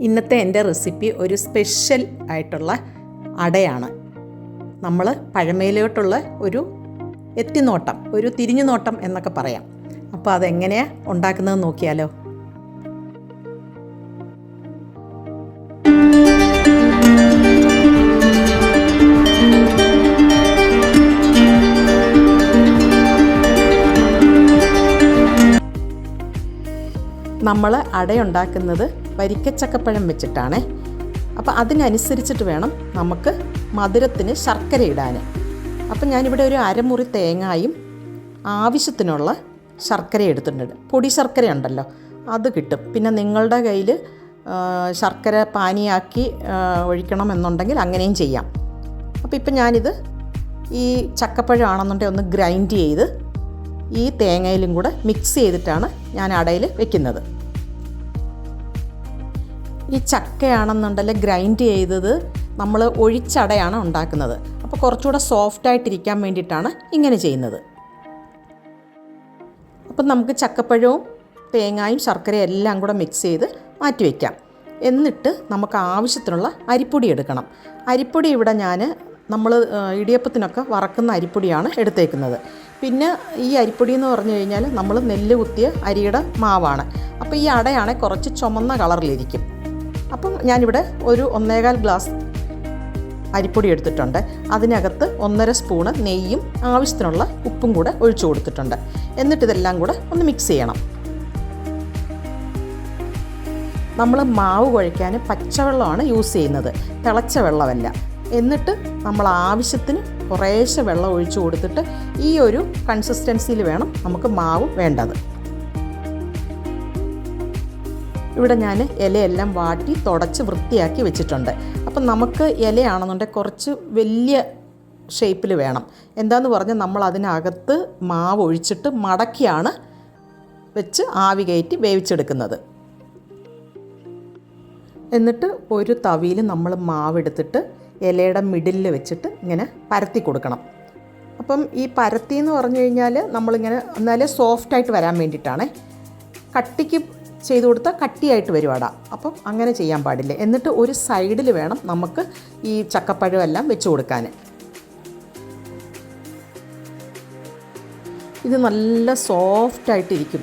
ഇന്നത്തെ എന്റെ റെസിപ്പി ഒരു സ്പെഷ്യൽ ആയിട്ടുള്ള അടയാണ്. നമ്മൾ പഴമയിലോട്ടുള്ള ഒരു എത്തിനോട്ടം ഒരു തിരിഞ്ഞു നോട്ടം എന്നൊക്കെ പറയാം. അപ്പോൾ അതെങ്ങനെയാണ് ഉണ്ടാക്കുന്നത് നോക്കിയാലോ? നമ്മൾ അടയുണ്ടാക്കുന്നത് വരിക്കച്ചക്കപ്പഴം വെച്ചിട്ടാണ്. അപ്പോൾ അതിനനുസരിച്ചിട്ട് വേണം നമുക്ക് മധുരത്തിന് ശർക്കര ഇടാൻ അപ്പം ഞാനിവിടെ ഒരു അരമുറി തേങ്ങായും ആവശ്യത്തിനുള്ള ശർക്കര എടുത്തിട്ടുണ്ട്. പൊടി ശർക്കര ഉണ്ടല്ലോ അത് കിട്ടും. പിന്നെ നിങ്ങളുടെ കയ്യിൽ ശർക്കര പാനിയാക്കി ഒഴിക്കണമെന്നുണ്ടെങ്കിൽ അങ്ങനെയും ചെയ്യാം. അപ്പോൾ ഇപ്പം ഞാനിത് ഈ ചക്കപ്പഴമാണെന്നുണ്ടെങ്കിൽ ഒന്ന് ഗ്രൈൻഡ് ചെയ്ത് ഈ തേങ്ങയിലും കൂടെ മിക്സ് ചെയ്തിട്ടാണ് ഞാൻ അടയിൽ വെക്കുന്നത്. ഈ ചക്കയാണെന്നുണ്ടെങ്കിൽ ഗ്രൈൻഡ് ചെയ്തത് നമ്മൾ ഒഴിച്ചടയാണ് ഉണ്ടാക്കുന്നത്. അപ്പോൾ കുറച്ചുകൂടെ സോഫ്റ്റ് ആയിട്ടിരിക്കാൻ വേണ്ടിയിട്ടാണ് ഇങ്ങനെ ചെയ്യുന്നത്. അപ്പം നമുക്ക് ചക്കപ്പഴവും തേങ്ങായും ശർക്കരയും എല്ലാം കൂടെ മിക്സ് ചെയ്ത് മാറ്റി വയ്ക്കാം എന്നിട്ട് നമുക്ക് ആവശ്യത്തിനുള്ള അരിപ്പൊടി എടുക്കണം. അരിപ്പൊടി ഇവിടെ ഞാൻ നമ്മൾ ഇടിയപ്പത്തിനൊക്കെ വറക്കുന്ന അരിപ്പൊടിയാണ് എടുത്തേക്കുന്നത്. പിന്നെ ഈ അരിപ്പൊടി എന്ന് പറഞ്ഞു കഴിഞ്ഞാൽ നമ്മൾ നെല്ല് കുത്തിയ അരിയുടെ മാവാണ്. അപ്പോൾ ഈ അടയാണെങ്കിൽ കുറച്ച് ചുമന്ന കളറിലിരിക്കും. അപ്പം ഞാനിവിടെ ഒരു ഒന്നേകാൽ ഗ്ലാസ് അരിപ്പൊടി എടുത്തിട്ടുണ്ട്. അതിനകത്ത് ഒന്നര സ്പൂണ് നെയ്യും ആവശ്യത്തിനുള്ള ഉപ്പും കൂടെ ഒഴിച്ചു കൊടുത്തിട്ടുണ്ട്. എന്നിട്ട് ഇതെല്ലാം കൂടെ ഒന്ന് മിക്സ് ചെയ്യണം. നമ്മൾ മാവ് കുഴയ്ക്കാൻ പച്ചവെള്ളമാണ് യൂസ് ചെയ്യുന്നത്. തിളച്ച വെള്ളമല്ല. എന്നിട്ട് നമ്മൾ ആവശ്യത്തിന് കുറേശ്ശെ വെള്ളം ഒഴിച്ചു കൊടുത്തിട്ട് ഈ ഒരു കൺസിസ്റ്റൻസിയിൽ വേണം നമുക്ക് മാവ് വേണ്ടത്. ഇവിടെ ഞാൻ ഇലയെല്ലാം വാട്ടി തുടച്ച് വൃത്തിയാക്കി വെച്ചിട്ടുണ്ട്. അപ്പം നമുക്ക് ഇലയാണെന്നുണ്ടെങ്കിൽ കുറച്ച് വലിയ ഷേപ്പിൽ വേണം. എന്താന്ന് പറഞ്ഞാൽ നമ്മൾ അതിനകത്ത് മാവ് ഒഴിച്ചിട്ട് മടക്കിയാണ് വെച്ച് ആവി കയറ്റി വേവിച്ചെടുക്കുന്നത്. എന്നിട്ട് ഒരു തവിയിൽ നമ്മൾ മാവെടുത്തിട്ട് ഇലയുടെ മിഡിലിൽ വെച്ചിട്ട് ഇങ്ങനെ പരത്തി കൊടുക്കണം. അപ്പം ഈ പരത്തി എന്ന് പറഞ്ഞു കഴിഞ്ഞാൽ നമ്മളിങ്ങനെ എന്നാലേ സോഫ്റ്റായിട്ട് വരാൻ വേണ്ടിയിട്ടാണ്. കട്ടിക്ക് ചെയ്ത് കൊടുത്താൽ കട്ടിയായിട്ട് വരും അട അപ്പം അങ്ങനെ ചെയ്യാൻ പാടില്ല. എന്നിട്ട് ഒരു സൈഡിൽ വേണം നമുക്ക് ഈ ചക്കപ്പഴമെല്ലാം വെച്ച് കൊടുക്കാൻ ഇത് നല്ല സോഫ്റ്റായിട്ടിരിക്കും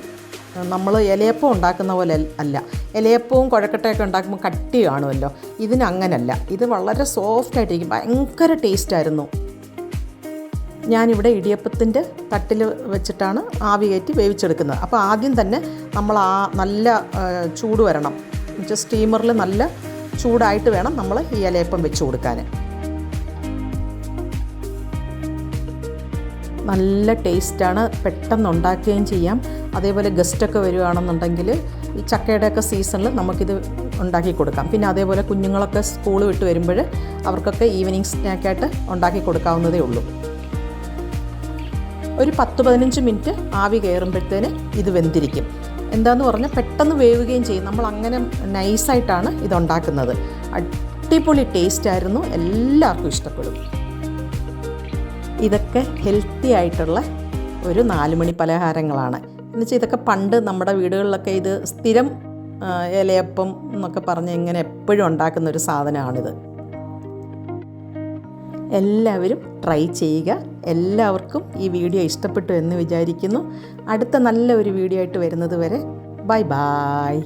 നമ്മൾ ഇലയപ്പം ഉണ്ടാക്കുന്ന പോലെ അല്ല. ഇലയപ്പവും കുഴക്കട്ടയൊക്കെ ഉണ്ടാക്കുമ്പോൾ കട്ടി കാണുമല്ലോ. ഇതിന് അങ്ങനല്ല ഇത് വളരെ സോഫ്റ്റായിട്ടിരിക്കും ഭയങ്കര ടേസ്റ്റായിരുന്നു ഞാനിവിടെ ഇടിയപ്പത്തിന്റെ തട്ടിൽ വെച്ചിട്ടാണ് ആവി കയറ്റി വേവിച്ചെടുക്കുന്നത്. അപ്പോൾ ആദ്യം തന്നെ നമ്മൾ ആ നല്ല ചൂട് വരണം. എന്നുവെച്ചാൽ സ്റ്റീമറിൽ നല്ല ചൂടായിട്ട് വേണം നമ്മൾ ഈ ഇലയപ്പം വെച്ച് കൊടുക്കാൻ. നല്ല ടേസ്റ്റാണ്. പെട്ടെന്ന് ഉണ്ടാക്കുകയും ചെയ്യാം. അതേപോലെ ഗസ്റ്റൊക്കെ വരികയാണെന്നുണ്ടെങ്കിൽ ഈ ചക്കയുടെയൊക്കെ സീസണിൽ നമുക്കിത് ഉണ്ടാക്കി കൊടുക്കാം. പിന്നെ അതേപോലെ കുഞ്ഞുങ്ങളൊക്കെ സ്കൂൾ വിട്ട് വരുമ്പോൾ അവർക്കൊക്കെ ഈവനിങ് സ്നാക്കായിട്ട് ഉണ്ടാക്കി കൊടുക്കാവുന്നതേ ഉള്ളൂ. ഒരു പത്ത് പതിനഞ്ച് മിനിറ്റ് ആവി കയറുമ്പോഴത്തേന് ഇത് വെന്തിരിക്കും. എന്താന്ന് പറഞ്ഞാൽ പെട്ടെന്ന് വേവുകയും ചെയ്യും. നമ്മൾ അങ്ങനെ നൈസായിട്ടാണ് ഇതുണ്ടാക്കുന്നത്. അടിപൊളി ടേസ്റ്റ് ആയിരുന്നു. എല്ലാവർക്കും ഇഷ്ടപ്പെടും. ഇതൊക്കെ ഹെൽത്തി ആയിട്ടുള്ള ഒരു നാലുമണി പലഹാരങ്ങളാണ്. എന്നുവെച്ചാൽ ഇതൊക്കെ പണ്ട് നമ്മുടെ വീടുകളിലൊക്കെ ഇത് സ്ഥിരം ഇലയപ്പം എന്നൊക്കെ പറഞ്ഞ് ഇങ്ങനെ എപ്പോഴും ഉണ്ടാക്കുന്ന ഒരു സാധനമാണിത്. എല്ലാവരും ട്രൈ ചെയ്യുക. എല്ലാവർക്കും ഈ വീഡിയോ ഇഷ്ടപ്പെട്ടു എന്ന് വിചാരിക്കുന്നു. അടുത്ത നല്ല ഒരു വീഡിയോ ആയിട്ട് വരുന്നത് വരെ. Bye bye